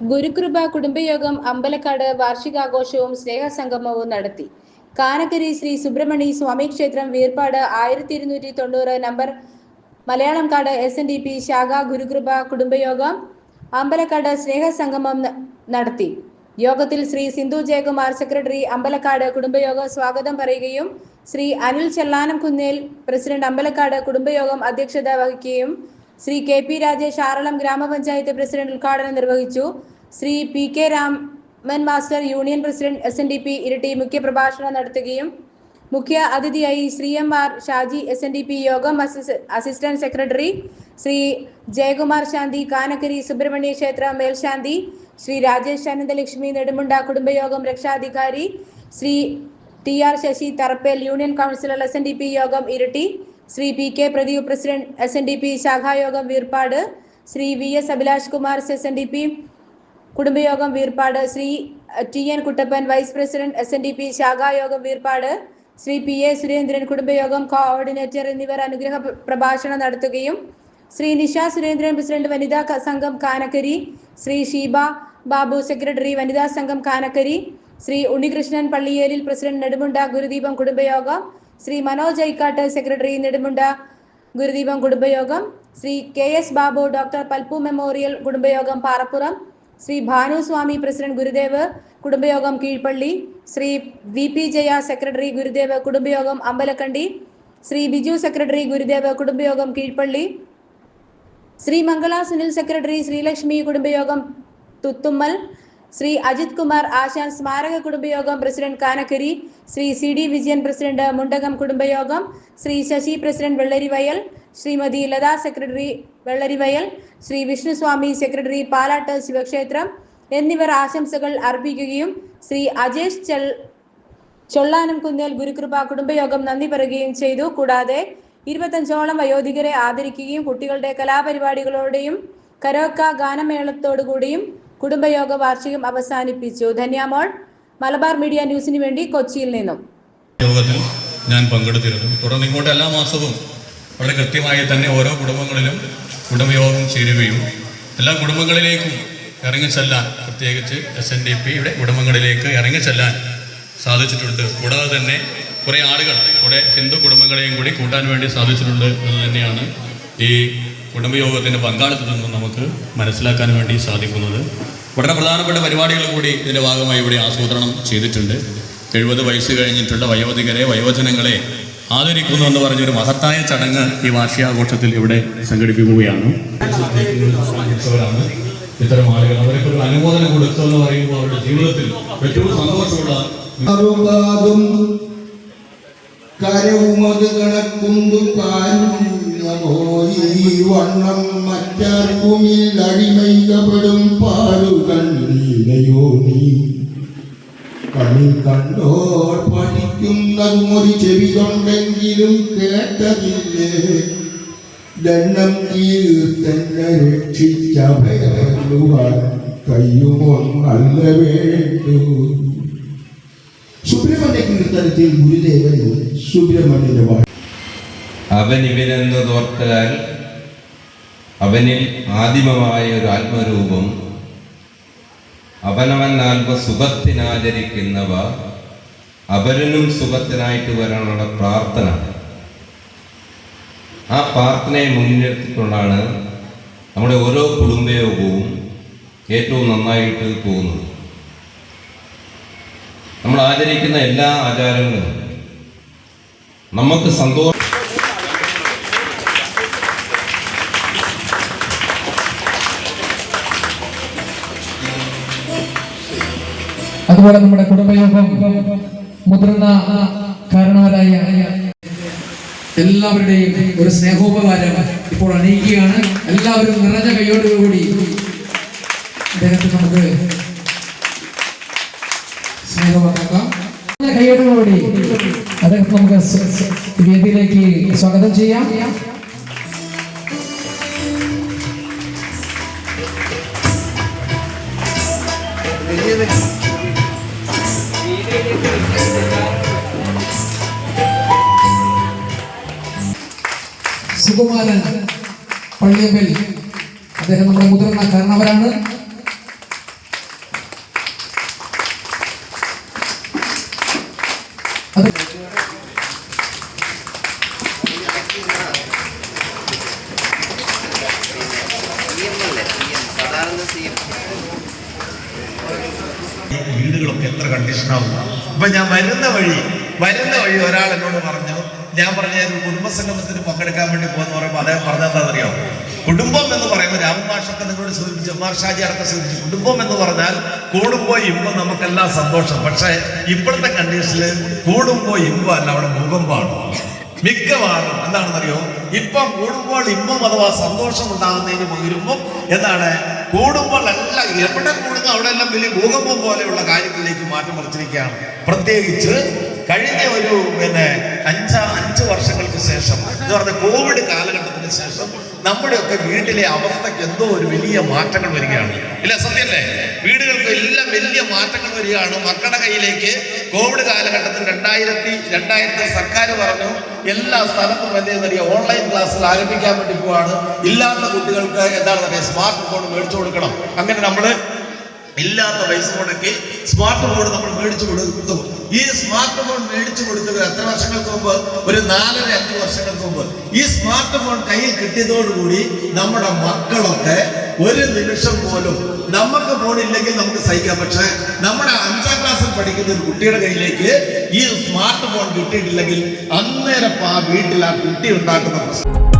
ഗുരുകൃപ കുടുംബയോഗം അമ്പലക്കാട് വാർഷികാഘോഷവും സ്നേഹസംഗമവും നടത്തി. കാനക്കരി ശ്രീ സുബ്രഹ്മണി സ്വാമി ക്ഷേത്രം വീർപ്പാട് ആയിരത്തി ഇരുന്നൂറ്റി തൊണ്ണൂറ് നമ്പർ മലയാളം കാട് എസ് എൻ ഡി പി ശാഖ ഗുരുകൃപ കുടുംബയോഗം അമ്പലക്കാട് സ്നേഹസംഗമം നടത്തി. യോഗത്തിൽ ശ്രീ സിന്ധു ജയകുമാർ സെക്രട്ടറി അമ്പലക്കാട് കുടുംബയോഗം സ്വാഗതം പറയുകയും ശ്രീ അനിൽ ചെല്ലാനം കുന്നേൽ പ്രസിഡന്റ് അമ്പലക്കാട് കുടുംബയോഗം അധ്യക്ഷത വഹിക്കുകയും ശ്രീ കെ പി രാജേഷ് ആറളം ഗ്രാമപഞ്ചായത്ത് പ്രസിഡന്റ് ഉദ്ഘാടനം നിർവഹിച്ചു. Shri P K Raman master union president S N D P Iritty മുഖ്യപ്രഭാഷണം നടത്തുകയും മുഖ്യ അതിഥിയായി Shri M R Shaji S N D P യോഗം അസിസ്റ്റന്റ് സെക്രട്ടറി ശ്രീ ജയകുമാർ ശാന്തി കാനക്കരി സുബ്രഹ്മണ്യ ക്ഷേത്ര മേൽശാന്തി ശ്രീ രാജേഷ് അനന്തലക്ഷ്മി നെടുമുണ്ട കുടുംബയോഗം രക്ഷാധികാരി Shri T R Sasi Tharappel union councillor S N D P യോഗം Iritty Shri P K Pradeep president S N D P ശാഖായോഗം Veerppad Shri V S Abhilash Kumar S N D P കുടുംബയോഗം Veerppad Shri T N Kuttappan vice president S N D P ശാഖായോഗം Veerppad Shri P A Surendran കുടുംബയോഗം coordinator എന്നിവർ അനുഗ്രഹ പ്രഭാഷണം നടത്തുകയും Shri Nisha Surendran president വനിതാ സംഘം Kanakkari Shri Sheeba Babu secretary വനിതാ സംഘം കാനക്കരി ശ്രീ ഉണ്ണികൃഷ്ണൻ പള്ളിയേലിൽ പ്രസിഡന്റ് നെടുമുണ്ട ഗുരുദീപം കുടുംബയോഗം Shri Manoj Aikkat secretary Nedumunda Gurudeepam കുടുംബയോഗം Shri K S Babu doctor Palpu memorial കുടുംബയോഗം Parappuram Shri ഭാനുസ്വാമി president Gurudev കുടുംബയോഗം Keezhpally Shri V P Jaya secretary Gurudev കുടുംബയോഗം Ambalakkandi Shri Biju secretary Gurudev കുടുംബയോഗം കീഴ്പള്ളി ശ്രീ മംഗള സുനിൽ സെക്രട്ടറി ശ്രീലക്ഷ്മി കുടുംബയോഗം തുത്തുമ്മൽ ശ്രീ അജിത് കുമാർ ആശാൻ സ്മാരക കുടുംബയോഗം president Kanakkari Shri C D Vijayan president Mundakam കുടുംബയോഗം Shri Sasi president Vellarivayal Shrimati Latha secretary Vellarivayal Shri Vishnuswami secretary Palattu ശിവക്ഷേത്രം എന്നിവർ ആശംസകൾ അർപ്പിക്കുകയും ശ്രീ അജേഷ് ചെൽ ചൊള്ളാനം കുന്നേൽ ഗുരുകൃപ കുടുംബയോഗം നന്ദി പറയുകയും ചെയ്തു. കൂടാതെ ഇരുപത്തഞ്ചോളം വയോധികരെ ആദരിക്കുകയും കുട്ടികളുടെ കലാപരിപാടികളോടെയും കരോക്ക ഗാനമേളത്തോടുകൂടിയും കുടുംബയോഗ വാർഷികം അവസാനിപ്പിച്ചു. ധന്യാമോൾ മലബാർ മീഡിയ ന്യൂസിന് വേണ്ടി കൊച്ചിയിൽ നിന്നും. യോഗത്തിൽ ഞാൻ പങ്കെടുത്തിരുന്നു. തുടർന്ന് ഇങ്ങോട്ട് എല്ലാ മാസവും വളരെ കൃത്യമായി തന്നെ ഓരോ കുടുംബങ്ങളിലും കുടുംബയോഗം ചേരുകയും എല്ലാ കുടുംബങ്ങളിലേക്കും ഇറങ്ങി ഇറങ്ങിച്ചെല്ലാൻ പ്രത്യേകിച്ച് എസ് എൻ ഡി പിയുടെ കുടുംബങ്ങളിലേക്ക് ഇറങ്ങിച്ചെല്ലാൻ സാധിച്ചിട്ടുണ്ട്. കൂടാതെ തന്നെ കുറേ ആളുകൾ കുറേ ഹിന്ദു കുടുംബങ്ങളെയും കൂടി കൂട്ടാൻ വേണ്ടി സാധിച്ചിട്ടുണ്ട് എന്ന് തന്നെയാണ് ഈ കുടുംബയോഗത്തിന്റെ പങ്കാളിത്തത്തിൽ നിന്നും നമുക്ക് മനസ്സിലാക്കാൻ വേണ്ടി സാധിക്കുന്നത്. വളരെ പ്രധാനപ്പെട്ട പരിപാടികൾ കൂടി ഇതിന്റെ ഭാഗമായി ഇവിടെ ആസൂത്രണം ചെയ്തിട്ടുണ്ട്. എഴുപത് വയസ്സ് കഴിഞ്ഞിട്ടുള്ള വയോധികരെ വയോജനങ്ങളെ ആദരിക്കുന്നു എന്ന് പറഞ്ഞൊരു മഹത്തായ ചടങ്ങ് ഈ വാർഷികാഘോഷത്തിൽ ഇവിടെ സംഘടിപ്പിക്കുകയാണ്. ഇത്തരം ആളുകൾ അവർക്ക് ഒരു അനുമോദനം കൊടുത്തു എന്ന് പറയുമ്പോൾ അവരുടെ ജീവിതത്തിൽ ഏറ്റവും സന്തോഷമുള്ള കരവുമത് കണക്കുന്തു കാരുണ്യമോയി വണ്ണം മറ്റാർക്കുമിൽ അടിമൈകപ്പെടും പാടുകൾ നീലയോ നീ കണ്ണിൽ കണ്ടോർ പഠിക്കുന്നതും ഒരു ചെവി കൊണ്ടെങ്കിലും കേട്ടതില്ലേ. ദണ്ണം തീർത്തന്നെ രക്ഷിച്ച ഭയലുവാൻ കയ്യുമൊന്നല്ല വേണ്ടു. സുബ്രഹ്മണ്യ ഗുരുദേവൻ സുബ്രഹ്മണ്യന്റെ അവൻ ഇവനെന്ന് തോർത്താൽ അവനിൽ ആദിമമായ ഒരു ആത്മരൂപം അവനവൻ ആത്മ സുഖത്തിനാചരിക്കുന്നവ അവരനും സുഖത്തിനായിട്ട് വരാനുള്ള പ്രാർത്ഥന. ആ പ്രാർത്ഥനയെ മുന്നിലെത്തിക്കൊണ്ടാണ് നമ്മുടെ ഓരോ കുടുംബയോഗവും ഏറ്റവും നന്നായിട്ട് പോകുന്നത്. നമ്മൾ ആചരിക്കുന്ന എല്ലാ ആചാരങ്ങളും നമുക്ക് സന്തോഷം അതുപോലെ നമ്മുടെ കുടുംബയോഗം മുതിർന്ന കാരണവരായ എല്ലാവരുടെയും ഒരു സ്നേഹോപകാരം ഇപ്പോൾ അണിയിക്കുകയാണ്. എല്ലാവരും നിറഞ്ഞ കൈയോടുകൂടി അദ്ദേഹത്തെ നമുക്ക് കൈയോടുകൂടി അദ്ദേഹം നമുക്ക് വേദിയിലേക്ക് സ്വാഗതം ചെയ്യാം. സുകുമാരൻ പള്ളിയമ്പൽ അദ്ദേഹം നമ്മുടെ മുതിർന്ന കാരണവരാണ് വീടുകളൊക്കെ എത്ര കണ്ടീഷനാവും അപ്പൊ ഞാൻ വരുന്ന വഴി വരുന്ന വഴി ഒരാൾ എന്നോട് പറഞ്ഞു ഞാൻ പറഞ്ഞ കുടുംബസംഗമത്തിന് പങ്കെടുക്കാൻ വേണ്ടി പോകുന്ന പറയുമ്പോൾ അദ്ദേഹം പറഞ്ഞെന്താണെന്നറിയോ കുടുംബം എന്ന് പറയുമ്പോൾ രാമമാഷൊക്കെ നിങ്ങളോട് സൂചിപ്പിച്ചു മാർഷാജി അടക്കം സൂചിപ്പിച്ചു? കുടുംബം എന്ന് പറഞ്ഞാൽ കൂടുമ്പോ ഇമ്പം നമുക്കെല്ലാം സന്തോഷം. പക്ഷേ ഇപ്പോഴത്തെ കണ്ടീഷനിൽ കൂടുമ്പോ ഇമ്പം അല്ല അവിടെ ഭൂകമ്പമാണ് മിക്കവാറും എന്താണെന്നറിയോ? ഇപ്പം കൂടുമ്പോൾ ഇമ്പം അഥവാ സന്തോഷം ഉണ്ടാകുന്നതിന് പകരുമ്പം എന്താണ്? കൂടുമ്പോൾ അല്ല എവിടെ കൂടുന്നു അവിടെ എല്ലാം വലിയ ഭൂകമ്പം പോലെയുള്ള കാര്യങ്ങളിലേക്ക് മാറ്റം മറിച്ചിരിക്കുകയാണ് പ്രത്യേകിച്ച് കഴിഞ്ഞ ഒരു പിന്നെ അഞ്ച അഞ്ച് വർഷങ്ങൾക്ക് ശേഷം എന്ന് പറഞ്ഞ കോവിഡ് കാലഘട്ടത്തിന് ശേഷം നമ്മുടെയൊക്കെ വീട്ടിലെ അവസ്ഥയ്ക്ക് എന്തോ ഒരു വലിയ മാറ്റങ്ങൾ വരികയാണ്. ഇല്ല സത്യല്ലേ വീടുകൾക്ക് എല്ലാം വലിയ മാറ്റങ്ങൾ വരികയാണ്. മക്കളുടെ കയ്യിലേക്ക് കോവിഡ് കാലഘട്ടത്തിൽ രണ്ടായിരത്തി രണ്ടായിരത്തി സർക്കാർ പറഞ്ഞു എല്ലാ സ്ഥലത്തും എന്തെന്നറിയാം ഓൺലൈൻ ക്ലാസ്സിൽ ആരംഭിക്കാൻ വേണ്ടി പോവാണ്. ഇല്ലാത്ത കുട്ടികൾക്ക് എന്താണെന്ന് അറിയാം സ്മാർട്ട് ഫോൺ മേടിച്ചു കൊടുക്കണം. അങ്ങനെ നമ്മൾ ഇല്ലാത്ത പൈസ മുടക്കി സ്മാർട്ട് ഫോൺ നമ്മൾ മേടിച്ചു കൊടുത്തു. ഈ സ്മാർട്ട് ഫോൺ മേടിച്ചു കൊടുത്തത് എത്ര വർഷങ്ങൾക്ക് മുമ്പ്? ഒരു നാലര അഞ്ച് വർഷങ്ങൾക്ക് മുമ്പ്. ഈ സ്മാർട്ട് ഫോൺ കയ്യിൽ കിട്ടിയതോടുകൂടി നമ്മുടെ മക്കളൊക്കെ ഒരു നിമിഷം പോലും നമുക്ക് ഫോൺ ഇല്ലെങ്കിൽ നമുക്ക് സഹിക്കാം. പക്ഷെ നമ്മുടെ അഞ്ചാം ക്ലാസ്സിൽ പഠിക്കുന്ന ഒരു കുട്ടിയുടെ കയ്യിലേക്ക് ഈ സ്മാർട്ട് ഫോൺ കിട്ടിയിട്ടില്ലെങ്കിൽ അന്നേരം ആ വീട്ടിൽ ആ കുട്ടി ഉണ്ടാക്കുന്ന പ്രശ്നം.